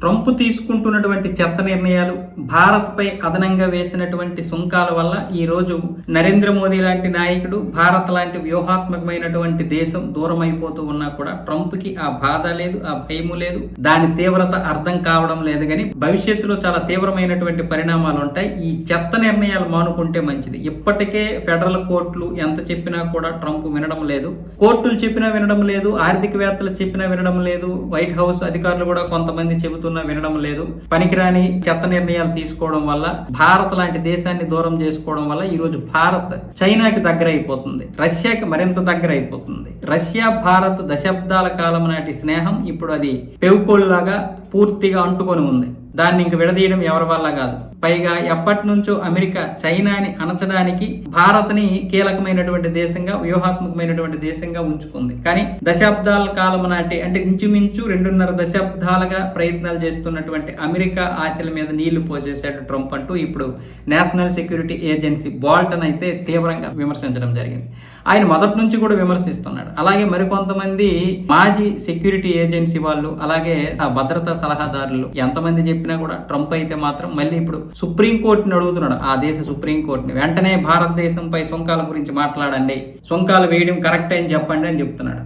Trump తీసుకుంటున్నటువంటి చెత్త నిర్ణయాలు భారత్పై అదనంగా వేసినటువంటి సుంకాల వల్ల ఈ రోజు నరేంద్ర మోదీ లాంటి నాయకుడు భారత్ లాంటి వ్యూహాత్మకమైనటువంటి దేశం దూరం అయిపోతూ ఉన్నా కూడా ట్రంప్కి ఆ బాధ లేదు ఆ భయము లేదు. దాని తీవ్రత అర్థం కావడం లేదు కానీ భవిష్యత్తులో చాలా తీవ్రమైనటువంటి పరిణామాలు ఉంటాయి. ఈ చెత్త నిర్ణయాలు మానుకుంటే మంచిది. ఇప్పటికే ఫెడరల్ కోర్టులు ఎంత చెప్పినా కూడా ట్రంప్ వినడం లేదు. కోర్టులు చెప్పినా వినడం లేదు. ఆర్థికవేత్తలు చెప్పినా వినడం లేదు. వైట్ హౌస్ అధికారులు కూడా కొంతమంది చెబుతున్నా వినడం లేదు. పనికిరాని చెత్త నిర్ణయాలు తీసుకోవడం వల్ల భారత్ లాంటి దేశాన్ని దూరం చేసుకోవడం వల్ల ఈ రోజు భారత్ చైనాకి దగ్గర అయిపోతుంది రష్యాకి మరింత దగ్గర అయిపోతుంది రష్యా భారత్ దశాబ్దాల కాలం నాటి స్నేహం ఇప్పుడు అది పెవుకోళ్ళలాగా పూర్తిగా అంటుకొని ఉంది. దాన్ని ఇంక విడదీయడం ఎవరి వల్ల కాదు. పైగా ఎప్పటి నుంచో అమెరికా చైనాని అణచడానికి భారత్ని కీలకమైనటువంటి దేశంగా వ్యూహాత్మకమైనటువంటి దేశంగా ఉంచుకుంది. కానీ దశాబ్దాల కాలం నాటి అంటే ఇంచుమించు రెండున్నర దశాబ్దాలుగా ప్రయత్నాలు చేస్తున్నటువంటి అమెరికా ఆశల మీద నీళ్ళు పోసేసాడు ట్రంప్ అంటూ ఇప్పుడు నేషనల్ సెక్యూరిటీ ఏజెన్సీ బాల్టన్ అయితే తీవ్రంగా విమర్శించడం జరిగింది. ఆయన మొదటి నుంచి కూడా విమర్శిస్తున్నాడు. అలాగే మరికొంతమంది మాజీ సెక్యూరిటీ ఏజెన్సీ వాళ్ళు అలాగే ఆ భద్రతా సలహాదారులు ఎంతమంది చెప్పినా కూడా ట్రంప్ అయితే మాత్రం మళ్ళీ ఇప్పుడు సుప్రీంకోర్టుని అడుగుతున్నాడు. ఆ దేశ సుప్రీంకోర్టుని వెంటనే భారతదేశంపై సుంకాల గురించి మాట్లాడండి. సుంకాలు వేయడం కరెక్ట్ అని చెప్పండి అని చెప్తున్నాడు.